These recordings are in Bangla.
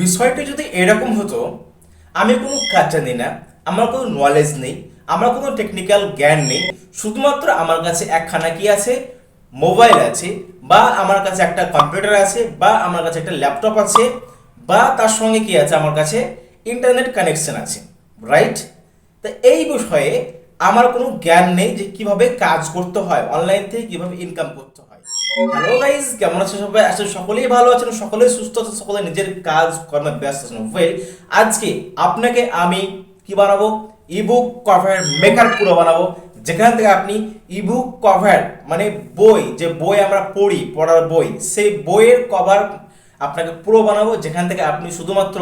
বিষয়টি যদি এরকম হতো, আমি কোনো কাজ জানি না, আমার কোনো নলেজ নেই, আমার কোনো টেকনিক্যাল জ্ঞান নেই, শুধুমাত্র আমার কাছে একখানা কি আছে? মোবাইল আছে, বা আমার কাছে একটা কম্পিউটার আছে, বা আমার কাছে একটা ল্যাপটপ আছে, বা তার সঙ্গে কি আছে? আমার কাছে ইন্টারনেট কানেকশন আছে রাইট তা এই বিষয়ে আমার কোনো জ্ঞান নেই যে কীভাবে কাজ করতে হয় অনলাইন থেকে কীভাবে ইনকাম করতে হয়। হ্যালো গাইজ কেমন আছেন সবাই? আসলে সকলেই ভালো আছেন, সকলেই সুস্থ আছেন সকলে নিজের কাজ, কর্মে ব্যস্ত আছেন। ওয়েল আজকে আপনাকে আমি কি বানাবো? ইবুক কভার মেকার পুরো বানাবো। যেখান থেকে আপনি ইবুক কভার মানে বই, যে বই আমরা পড়ি, পড়ার বই, সেই বইয়ের কভার আপনাকে পুরো বানাবো। যেখান থেকে আপনি শুধুমাত্র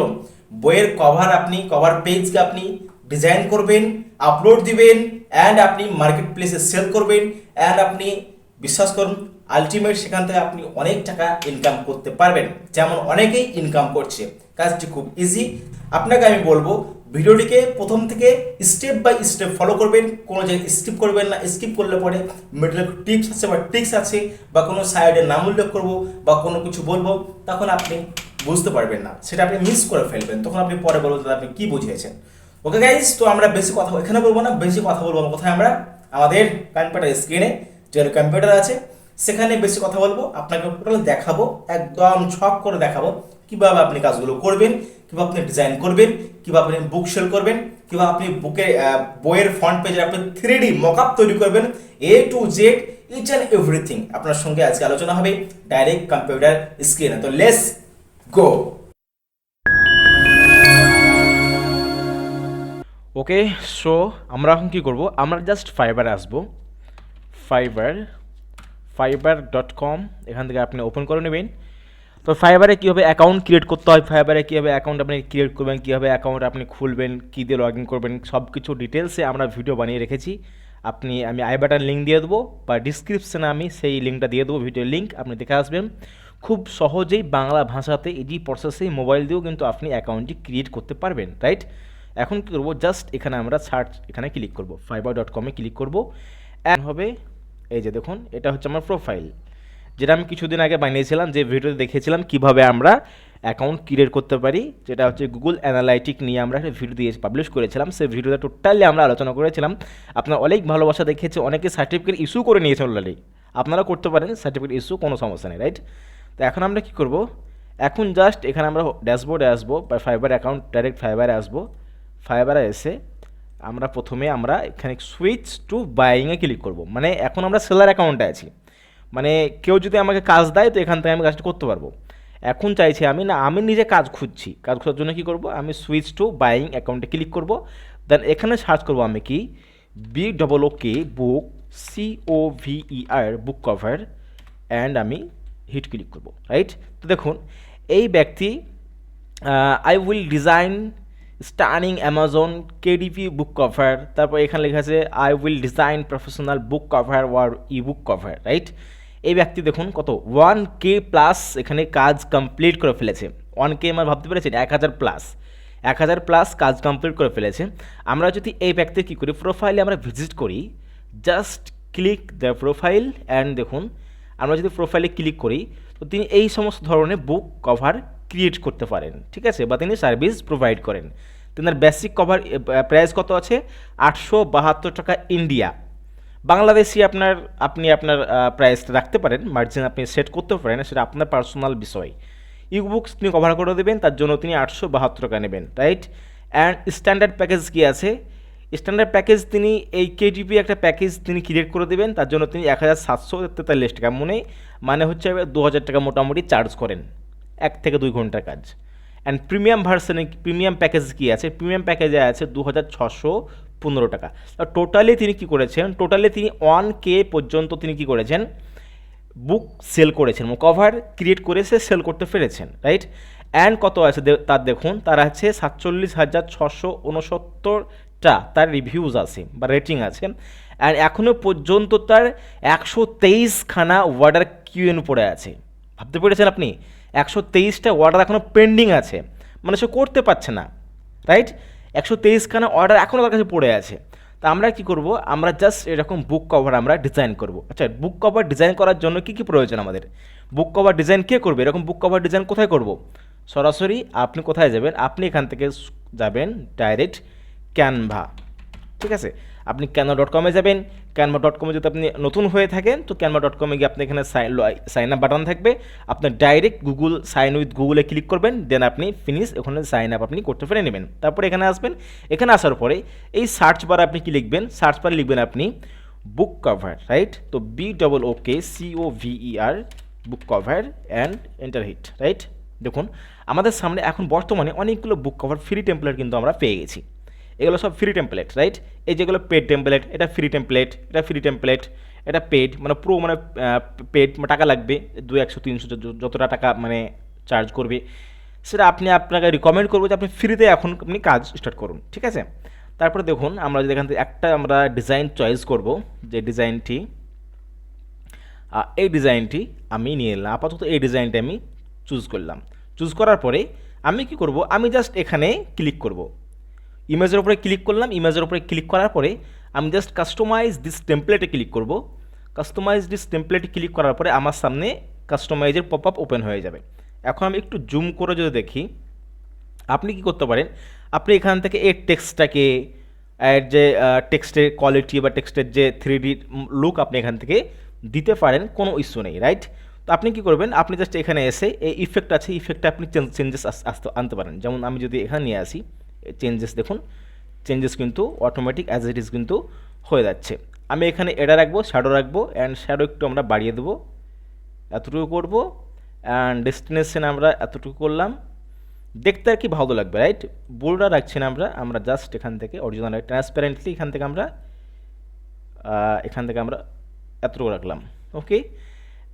বইয়ের কভার আপনি কভার পেজকে আপনি ডিজাইন করবেন আপলোড দিবেন অ্যান্ড আপনি মার্কেট প্লেসে সেল করবেন অ্যান্ড আপনি, বিশ্বাস করুন আলটিমেট সেখান থেকে আপনি অনেক টাকা ইনকাম করতে পারবেন। যেমন অনেকেই ইনকাম করছে। কাজটি খুব ইজি আপনাকে আমি বলব, ভিডিওটিকে প্রথম থেকে স্টেপ বাই স্টেপ ফলো করবেন। কোনো জায়গায় স্কিপ করবেন না। স্কিপ করলে পরে মিডলে টিপস আছে বা ট্রিক্স আছে বা কোনো সাইডে নাম উল্লেখ করব বা কোনো কিছু বলব, তখন আপনি বুঝতে পারবেন না। সেটা আপনি মিস করে ফেলবেন। তখন আপনি পরে বলব দাদা, আপনি কি বুঝিয়েছেন? ওকে গাইজ তো আমরা বেশি কথা এখানে বলব না, বেশি কথা বলব। কোথায় আমরা আমাদের কম্পিউটার স্ক্রিনে যে কম্পিউটার আছে সেখানে বেশি কথা বলব, আপনাকে টোটাল দেখাবো, একদম ছক করে দেখাবো কীভাবে আপনি কাজগুলো করবেন, কীভাবে আপনি ডিজাইন করবেন, কীভাবে আপনি বুক সেল করবেন, কীভাবে আপনি বুকে বইয়ের ফ্রন্ট পেজে আপনি থ্রি ডি মকআপ তৈরি করবেন A to Z each and everything আপনার সঙ্গে আজকে আলোচনা হবে ডাইরেক্ট কম্পিউটার স্ক্রিনে তো লেস গো ওকে সো আমরা এখন কী করব? আমরা জাস্ট ফাইবারে আসব। ফাইবার ফাইবার ডট কম এখান থেকে আপনি ওপেন করে নেবেন। তো ফাইবারে কীভাবে অ্যাকাউন্ট ক্রিয়েট করতে হয় ফাইবারে কীভাবে অ্যাকাউন্ট আপনি ক্রিয়েট করবেন, কীভাবে অ্যাকাউন্ট আপনি খুলবেন, কী দিয়ে লগ ইন করবেন সব কিছু ডিটেলসে আমরা ভিডিও বানিয়ে রেখেছি। আপনি, আমি আই বাটন লিঙ্ক দিয়ে দেবো, বা ডিসক্রিপশানে আমি সেই লিঙ্কটা দিয়ে দেবো ভিডিও লিঙ্ক আপনি দেখে আসবেন। খুব সহজেই বাংলা ভাষাতে ইজি প্রসেসেই মোবাইল দিয়েও কিন্তু আপনি অ্যাকাউন্টটি ক্রিয়েট করতে পারবেন রাইট এখন কী করব? জাস্ট এখানে আমরা সার্চ এখানে ক্লিক করব ফাইবার ডট কমে ক্লিক করব। হবে এই যে দেখুন, এটা হচ্ছে আমার প্রোফাইল যেটা আমি কিছুদিন আগে বানিয়েছিলাম, যে ভিডিওতে দেখেছিলাম কীভাবে আমরা অ্যাকাউন্ট ক্রিয়েট করতে পারি, যেটা হচ্ছে গুগল অ্যানালাইটিক নিয়ে আমরা একটা ভিডিও দিয়ে পাবলিশ করেছিলাম। সেই ভিডিওতে টোটালি আমরা আলোচনা করেছিলাম। আপনার অনেক ভালোবাসা দেখেছে, অনেকে সার্টিফিকেট ইস্যু করে নিয়েছেন অলরেডি আপনারা করতে পারেন সার্টিফিকেট ইস্যু কোনো সমস্যা নেই রাইট তো এখন আমরা কী করব? এখন জাস্ট এখানে আমরা ড্যাশবোর্ডে আসব, বা ফাইবার অ্যাকাউন্ট ডাইরেক্ট ফাইবারে আসব। ফাইবারে এসে আমরা প্রথমে আমরা এখানে সুইচ টু বাইংয়ে ক্লিক করব। মানে এখন আমরা সেলার অ্যাকাউন্টে আছি। মানে কেউ যদি আমাকে কাজ দেয়, তো এখান থেকে আমি কাজটা করতে পারব। এখন চাইছি আমি না, আমি নিজে কাজ খুঁজছি। কাজ খোঁজার জন্য কী করব? আমি সুইচ টু বাইং অ্যাকাউন্টে ক্লিক করব। দেন এখানে সার্চ করব আমি কি? B double O K book C O V E R book cover and আমি হিট ক্লিক করব রাইট তো দেখুন, এই ব্যক্তি I will design stunning Amazon KDP book cover তারপর এখানে লেখা আছে I will design professional book cover or ebook cover right এই ব্যক্তি দেখুন কত ওয়ান কে প্লাস এখানে কাজ কমপ্লিট করে ফেলেছে। ওয়ান কে আমার ভাবতে পেরেছেন, এক হাজার প্লাস এক হাজার প্লাস কাজ কমপ্লিট করে ফেলেছে। আমরা যদি এই ব্যক্তির কী করি প্রোফাইলে আমরা ভিজিট করি just click the profile and দেখুন, আমরা যদি প্রোফাইলে ক্লিক করি, তো তিনি এই সমস্ত ধরনের বুক কভার ক্রিয়েট করতে পারেন, ঠিক আছে? বা তিনি সার্ভিস প্রোভাইড করেন। তেনার বেসিক কভার প্রাইস কত আছে? আটশো বাহাত্তর টাকা ইন্ডিয়া বাংলাদেশি আপনার, আপনি আপনার প্রাইসটা রাখতে পারেন মার্জিন আপনি সেট করতে পারেন, সেটা আপনার পার্সোনাল বিষয়। ইবুকস তিনি কভার করে দেবেন, তার জন্য তিনি আটশো বাহাত্তর টাকা নেবেন রাইট অ্যান্ড স্ট্যান্ডার্ড প্যাকেজ কী আছে? স্ট্যান্ডার্ড প্যাকেজ তিনি এই কেডিপি একটা প্যাকেজ তিনি ক্রিয়েট করে দেবেন, তার জন্য তিনি এক হাজার সাতশো তেতাল্লিশ টাকা। মনে মানে হচ্ছে দু হাজার টাকা মোটামুটি চার্জ করেন। এক থেকে দুই ঘণ্টার কাজ। অ্যান্ড প্রিমিয়াম ভার্সনে প্রিমিয়াম প্যাকেজ কী আছে? প্রিমিয়াম প্যাকেজে আছে দু হাজার ছশো পনেরো টাকা। টোটালি তিনি কি করেছেন? টোটালি তিনি ওয়ান কে পর্যন্ত তিনি কি করেছেন? বুক সেল করেছেন কভার ক্রিয়েট করে সে সেল করতে পেরেছেন রাইট অ্যান্ড কত আছে তার দেখুন, তার আছে সাতচল্লিশ হাজার ছশো উনসত্তরটা তার রিভিউজ আছে বা রেটিং আছে। অ্যান্ড এখনও পর্যন্ত তার একশো তেইশখানা ওয়ার্ডার কিউএন পড়ে আছে। ভাবতে পেরেছেন আপনি? একশো তেইশটা অর্ডার এখনও পেন্ডিং আছে। মানে সে করতে পারছে না রাইট একশো তেইশখানা অর্ডার এখনও তার কাছে পড়ে আছে। তা আমরা কি করব? আমরা জাস্ট এরকম বুক কভার আমরা ডিজাইন করব। আচ্ছা বুক কভার ডিজাইন করার জন্য কি কি প্রয়োজন আমাদের? বুক কভার ডিজাইন কে করবে? এরকম বুক কভার ডিজাইন কোথায় করব? সরাসরি আপনি কোথায় যাবেন? আপনি এখান থেকে যাবেন ডাইরেক্ট ক্যানভা ঠিক আছে? আপনি ক্যানভা ডট কমে যাবেন? ক্যানভা ডট কমে যদি আপনি নতুন হয়ে থাকেন, তো ক্যানভা ডট কমে গিয়ে আপনি এখানে সাইন আপ বাটন থাকবে। আপনি ডাইরেক্ট গুগল সাইন উইথ গুগলে ক্লিক করবেন দেন আপনি ফিনিশ ওখানে সাইন আপ আপনি করতে পেরে নেবেন। তারপরে এখানে আসবেন। এখানে আসার পরে এই সার্চ বারে আপনি কি লিখবেন? সার্চ বারে লিখবেন আপনি বুক কভার রাইট তো B double O K C O V E R book cover and enter hit right দেখুন, আমাদের সামনে এখন বর্তমানে অনেকগুলো বুক কভার ফ্রি টেম্পলেট কিন্তু আমরা পেয়ে গেছি। এগুলো সব ফ্রি টেমপ্লেট রাইট এই যেগুলো পেড টেমপ্লেট এটা ফ্রি টেমপ্লেট এটা ফ্রি টেমপ্লেট এটা পেড মানে পুরো মানে পেড টাকা লাগবে দু একশো, তিনশো যতটা টাকা মানে চার্জ করবে। সেটা আপনি আপনাকে রিকমেন্ড করব যে আপনি ফ্রিতে এখন আপনি কাজ স্টার্ট করুন, ঠিক আছে? তারপরে দেখুন, আমরা যদি এখান থেকে একটা আমরা ডিজাইন চয়েস করব, যে ডিজাইনটি এই ডিজাইনটি আমি নিয়ে এলাম, আপাতত এই ডিজাইনটি আমি চুজ করলাম। চুজ করার পরে আমি কি করব, আমি জাস্ট এখানে ক্লিক করব। ইমেজের উপরে ক্লিক করলাম, ইমেজের উপরে ক্লিক করার পরে আমি জাস্ট কাস্টমাইজ দিস টেমপ্লেটে ক্লিক করব। কাস্টমাইজ দিস টেমপ্লেটে ক্লিক করার পরে আমার সামনে কাস্টমাইজের পপ আপ ওপেন হয়ে যাবে। এখন আমি একটু জুম করে যদি দেখি, আপনি কি করতে পারেন? আপনি এখান থেকে এই টেক্সটটাকে এর যে টেক্সটের কোয়ালিটি বা টেক্সটের যে থ্রি ডি লুক আপনি এখান থেকে দিতে পারেন, কোনো ইস্যু নেই রাইট তো আপনি কি করবেন? আপনি জাস্ট এখানে এসে এই ইফেক্ট আছে ইফেক্টটা আপনি চেঞ্জেস আসতে, আনতে পারেন। যেমন আমি যদি এখানে নিয়ে আসি চেঞ্জেস দেখুন চেঞ্জেস কিন্তু অটোমেটিক অ্যাজ ইট ইজ কিন্তু হয়ে যাচ্ছে। আমি এখানে এটা রাখব শ্যাডো রাখব অ্যান্ড শ্যাডো একটু আমরা বাড়িয়ে দেবো। এতটুকু করব অ্যান্ড ডেস্টিনেশন আমরা এতটুকু করলাম। দেখতে আর কি ভালো লাগবে রাইট বোর্ডটা রাখছি না আমরা আমরা জাস্ট এখান থেকে অরিজিনাল ট্রান্সপারেন্টলি এখান থেকে আমরা এখান থেকে আমরা এতটুকু রাখলাম ওকে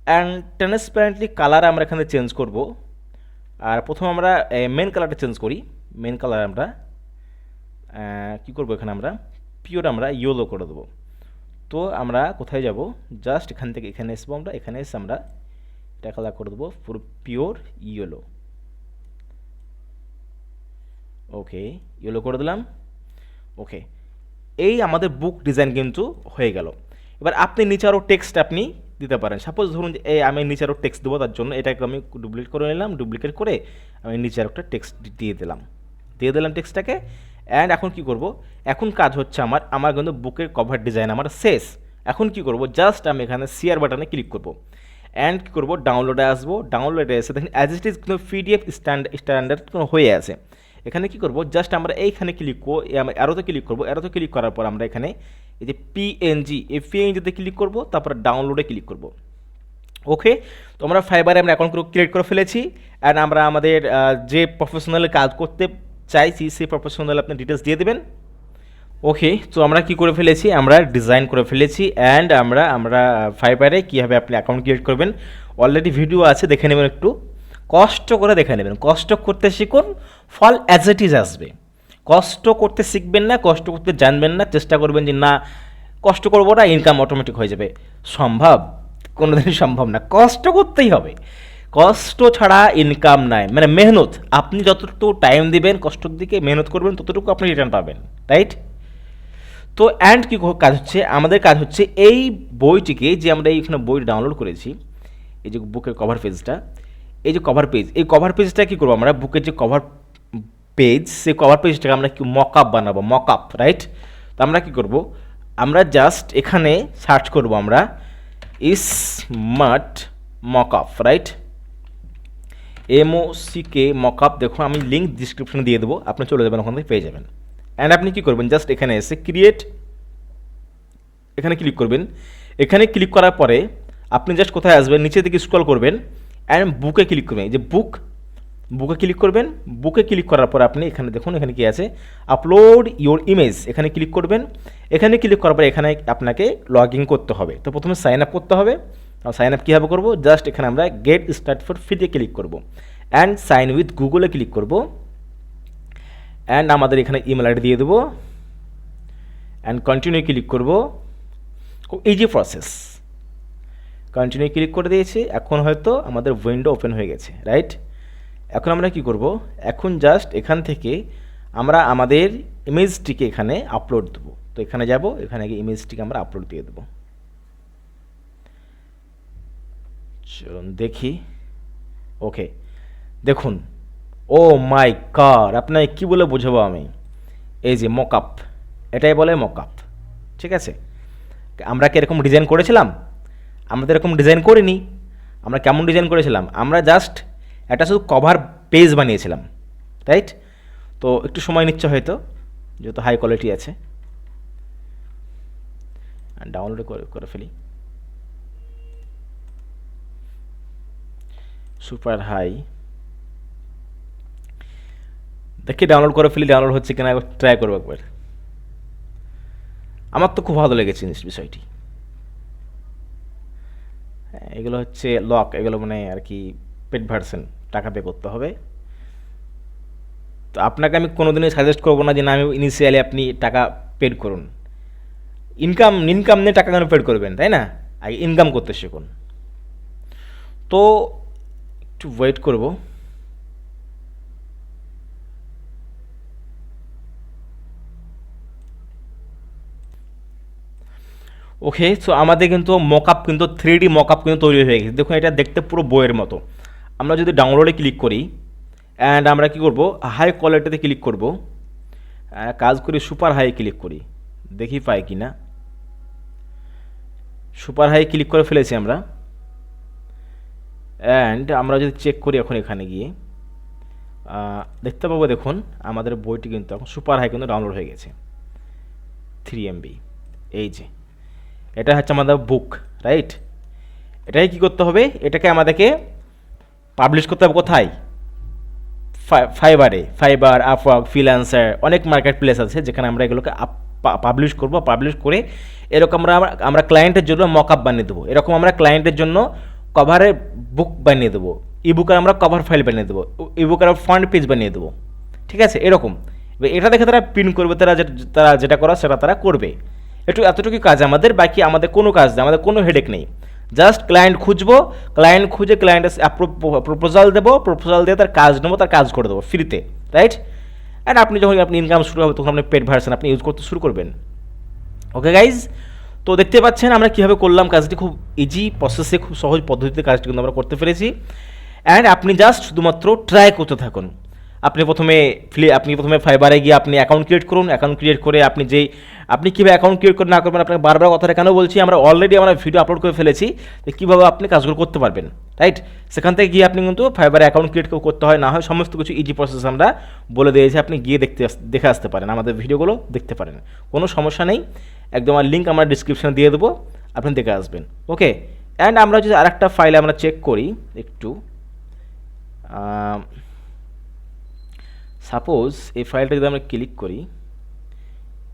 অ্যান্ড ট্রান্সপারেন্টলি কালার আমরা এখানে চেঞ্জ করব। আর প্রথম আমরা মেন কালারটা চেঞ্জ করি। মেন কালার আমরা কি করব এখানে আমরা? পিওর আমরা ইয়েলো করে দেবো। তো আমরা কোথায় যাব? জাস্ট এখান থেকে এখানে আসব আমরা, এখানে এসে আমরা এটা কালার করে দেবো পুরো পিওর ইয়েলো ওকে ইয়েলো করে দিলাম। ওকে এই আমাদের বুক ডিজাইন কিন্তু হয়ে গেল। এবার আপনি নিচে আরও টেক্সট আপনি দিতে পারেন। সাপোজ ধরুন যে, এই আমি নিচে আরও টেক্সট দেবো, তার জন্য এটাকে আমি ডুপ্লিকেট করে নিলাম ডুপ্লিকেট করে আমি নিচে আরও একটা টেক্সট দিয়ে দিলাম। দিয়ে দিলাম টেক্সটটাকে অ্যান্ড এখন কি করব? এখন কাজ হচ্ছে আমার আমার কিন্তু বুকের কভার ডিজাইন আমার শেষ। এখন কি করব? জাস্ট আমি এখানে শেয়ার বাটনে ক্লিক করব। অ্যান্ড কী করব? ডাউনলোডে আসব। ডাউনলোডে এসে দেখেন অ্যাজ ইট ইজ কিন্তু পিডিএফ স্ট্যান্ড স্ট্যান্ডার্ড কোনো হয়ে আছে। এখানে কি করব? জাস্ট আমরা এইখানে ক্লিক করব অ্যারোতে ক্লিক করব। অ্যারোতে ক্লিক করার পর আমরা এখানে এই যে পিএনজি এই পিএনজিতে ক্লিক করব, তারপর ডাউনলোডে ক্লিক করব। ওকে তো আমরা ফাইবারে আমরা অ্যাকাউন্ট ক্রিয়েট করে ফেলেছি অ্যান্ড আমরা আমাদের যে প্রফেশনাল কাজ করতে চাইছি, সেই প্রফেশনাল আপনি ডিটেলস দিয়ে দেবেন। ওকে তো আমরা কি করে ফেলেছি? আমরা ডিজাইন করে ফেলেছি অ্যান্ড আমরা আমরা ফাইবারে কীভাবে আপনি অ্যাকাউন্ট ক্রিয়েট করবেন। অলরেডি ভিডিও আছে, দেখে নেবেন একটু। কষ্ট করে দেখে নেবেন। কষ্ট করতে শিখুন ফল অ্যাজ ইট ইজ আসবে। কষ্ট করতে শিখবেন না, কষ্ট করতে জানবেন না, চেষ্টা করবেন যে না, কষ্ট করব না ইনকাম অটোমেটিক হয়ে যাবে। সম্ভব? কোনোদিনই সম্ভব না। কষ্ট করতেই হবে। কষ্ট ছাড়া ইনকাম নাই। মানে মেহনত, আপনি যতটুকু টাইম দিবেন, কষ্টর দিকে মেহনত করবেন, ততটুকু আপনি রিটার্ন পাবেন। রাইট তো অ্যান্ড কী কাজ হচ্ছে? আমাদের কাজ হচ্ছে এই বইটিকে যে আমরা এইখানে বই ডাউনলোড করেছি, এই যে বুকের কভার পেজটা এই যে কভার পেজ এই কভার পেজটা কী করব আমরা? বুকের যে কভার পেজ সেই কভার পেজটাকে আমরা কি মক আপ বানাবো? মক আপ রাইট তো আমরা কী করব? আমরা জাস্ট এখানে সার্চ করব আমরা smart mock up right M O C K mock up দেখুন আমি লিঙ্ক ডিসক্রিপশনে দিয়ে দেবো, আপনি চলে যাবেন, ওখান থেকে পেয়ে যাবেন। অ্যান্ড আপনি কী করবেন? জাস্ট এখানে এসে ক্রিয়েট এখানে ক্লিক করবেন। এখানে ক্লিক করার পরে আপনি জাস্ট কোথায় আসবেন? নিচে দিকে স্ক্রল করবেন। অ্যান্ড বুকে ক্লিক করবেন। যে বুক বুকে ক্লিক করবেন, বুকে ক্লিক করার পর আপনি এখানে দেখুন, এখানে কি আছে? আপলোড ইওর ইমেজ এখানে ক্লিক করবেন। এখানে ক্লিক করার পর এখানে আপনাকে লগ ইন করতে হবে। তো প্রথমে সাইন আপ করতে হবে। সাইন আপ কীভাবে করব? জাস্ট এখানে আমরা গেট স্টার্ট ফর ফ্রিতে ক্লিক করব। অ্যান্ড সাইন উইথ গুগলে ক্লিক করব। অ্যান্ড আমাদের এখানে ইমেল আইডি দিয়ে দেবো। অ্যান্ড কন্টিনিউ ক্লিক করব। খুব ইজি প্রসেস কন্টিনিউ ক্লিক করে দিয়েছি। এখন হয়তো আমাদের উইন্ডো ওপেন হয়ে গেছে রাইট এখন আমরা কি করব? এখন জাস্ট এখান থেকে আমরা আমাদের ইমেজটিকে এখানে আপলোড দেবো। তো এখানে যাব, এখানে গিয়ে ইমেজটিকে আমরা আপলোড দিয়ে দেবো। চলুন দেখি। ওকে, দেখুন। ও মাই কার আপনাকে কী বলে বোঝাবো আমি? এই যে মকআপ এটাই বলে মকআপ ঠিক আছে? আমরা কি এরকম ডিজাইন করেছিলাম? আমরা তো এরকম ডিজাইন করিনি। আমরা কেমন ডিজাইন করেছিলাম? আমরা জাস্ট একটা শুধু কভার পেজ বানিয়েছিলাম রাইট তো একটু সময় নিচ্ছে হয়তো, যেহেতু হাই কোয়ালিটি আছে। ডাউনলোড করে ফেলি। সুপার হাই দেখি ডাউনলোড করে ফেলি ডাউনলোড হচ্ছে কিনা ট্রাই করব একবার। আমার তো খুব ভালো লেগেছে জিনিস, বিষয়টি। এগুলো হচ্ছে লক এগুলো মানে আর কি পেড ভার্সন টাকা পে করতে হবে। তো আপনাকে আমি কোনোদিনই সাজেস্ট করব না যে, না, আমি ইনিশিয়ালি আপনি টাকা পেড করুন। ইনকাম ইনকাম নিয়ে টাকা কেন পেড করবেন, তাই না? আগে ইনকাম করতে শিখুন। তো একটু ওয়েট করব। ওকে সো আমাদের কিন্তু মকআপ কিন্তু থ্রি ডি মকআপ কিন্তু তৈরি হয়ে গেছে। দেখুন, এটা দেখতে পুরো বইয়ের মতো। আমরা যদি ডাউনলোডে ক্লিক করি অ্যান্ড আমরা কি করব? হাই কোয়ালিটিতে ক্লিক করব। কাজ করি সুপার হাই ক্লিক করি। দেখি পাই কি না? সুপার হাই ক্লিক করে ফেলেছি আমরা। অ্যান্ড আমরা যদি চেক করি এখন এখানে গিয়ে দেখতে পাবো দেখুন, আমাদের বইটি কিন্তু এখন সুপার হাই কিন্তু ডাউনলোড হয়ে গেছে। থ্রি এমবি এই যে, এটা হচ্ছে আমাদের বুক রাইট এটাই কি করতে হবে? এটাকে আমাদেরকে পাবলিশ করতে হবে কোথায়? ফাইবারে ফাইবার আপওয়ার্ক ফ্রিল্যান্সার অনেক মার্কেট প্লেস আছে যেখানে আমরা এগুলোকে পাবলিশ করব পাবলিশ করে এরকম আমরা আমরা ক্লায়েন্টের জন্য মকআপ বানিয়ে দেবো। এরকম আমরা ক্লায়েন্টের জন্য কভারের বুক বানিয়ে দেবো। ই বুকের আমরা কভার ফাইল বানিয়ে দেবো। ই বুকের ফ্রন্ট পেজ বানিয়ে দেবো। ঠিক আছে? এরকম। এটা দেখে তারা প্রিন্ট করবে, তারা তারা যেটা করা সেটা তারা করবে। একটু এতটুকু কাজ আমাদের, বাকি আমাদের কোনো কাজ নেই, আমাদের কোনো হেডেক নেই। জাস্ট ক্লায়েন্ট খুঁজবো ক্লায়েন্ট খুঁজে ক্লায়েন্টের প্রপোজাল দেবো প্রপোজাল দিয়ে তার কাজ নেব, তার কাজ করে দেবো ফ্রিতে রাইট অ্যান্ড আপনি যখন আপনি ইনকাম শুরু হবে তখন আপনি পেড ভার্সন আপনি ইউজ করতে শুরু করবেন। ওকে গাইজ তো দেখতে পাচ্ছেন আমরা কীভাবে করলাম কাজটি, খুব ইজি প্রসেসে খুব সহজ পদ্ধতিতে কাজটি কিন্তু আমরা করতে পেরেছি। অ্যান্ড আপনি জাস্ট শুধুমাত্র ট্রাই করতে থাকুন। আপনি প্রথমে ফ্লি আপনি প্রথমে ফাইবারে গিয়ে আপনি অ্যাকাউন্ট ক্রিয়েট করুন। অ্যাকাউন্ট ক্রিয়েট করে আপনি যেই আপনি কীভাবে অ্যাকাউন্ট ক্রিয়েট করে না করবেন, আপনাকে বারবার কথাটা কেন বলছি, আমরা অলরেডি আমরা ভিডিও আপলোড করে ফেলেছি যে কীভাবে আপনি কাজগুলো করতে পারবেন রাইট সেখান থেকে গিয়ে আপনি কিন্তু ফাইবারে অ্যাকাউন্ট ক্রিয়েট করতে হয়, না হয় সমস্ত কিছু ইজি প্রসেস আমরা বলে দিয়েছি, আপনি গিয়ে দেখতে দেখে আসতে পারেন, আমাদের ভিডিওগুলো দেখতে পারেন। কোনো সমস্যা নেই, একদম আর লিঙ্ক আমরা ডিসক্রিপশনে দিয়ে দেবো, আপনি দেখে আসবেন ওকে অ্যান্ড আমরা যদি আরেকটা ফাইলে আমরা চেক করি, একটু সাপোজ এই ফাইলটা যদি আমরা ক্লিক করি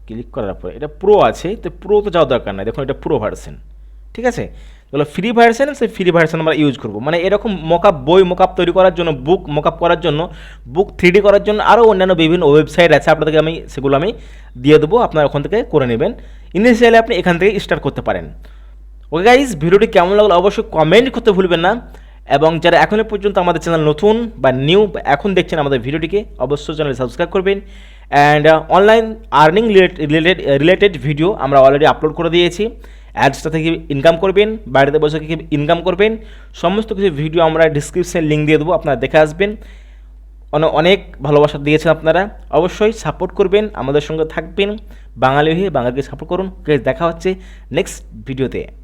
ক্লিক করার পরে, এটা প্রো আছে, তো প্রো তো যাওয়া দরকার নাই। দেখুন, এটা প্রো ভার্সন ঠিক আছে? তাহলে ফ্রি ভার্সন সেই ফ্রি ভার্সন আমরা ইউজ করব। মানে এরকম মকআপ বই মকআপ তৈরি করার জন্য বুক মকআপ করার জন্য বুক থ্রি করার জন্য আরও অন্যান্য বিভিন্ন ওয়েবসাইট আছে, আপনাদেরকে আমি সেগুলো আমি দিয়ে দেবো, আপনারা ওখান থেকে করে নেবেন। ইনিশিয়ালি আপনি এখান থেকে স্টার্ট করতে পারেন। ওকে গাইজ ভিডিওটি কেমন লাগল অবশ্যই কমেন্ট করতে ভুলবেন না। এবং যারা এখনও পর্যন্ত আমাদের চ্যানেল নতুন বা নিউ এখন দেখছেন আমাদের ভিডিওটিকে, অবশ্যই চ্যানেল সাবস্ক্রাইব করবেন। And online earning related related video আমরা অলরেডি আপলোড করে দিয়েছি। অ্যাডসটা থেকে ইনকাম করবেন, বাড়িতে বসে থেকে ইনকাম করবেন। সমস্ত কিছু ভিডিও আমরা ডিসক্রিপশনে লিঙ্ক দিয়ে দেবো, আপনারা দেখে আসবেন। অনে- অনেক ভালোবাসা দিয়েছেন আপনারা। অবশ্যই সাপোর্ট করবেন, আমাদের সঙ্গে থাকবেন। বাঙালি হয়ে বাঙালিকে সাপোর্ট করুন। দেখা হচ্ছে নেক্সট ভিডিওতে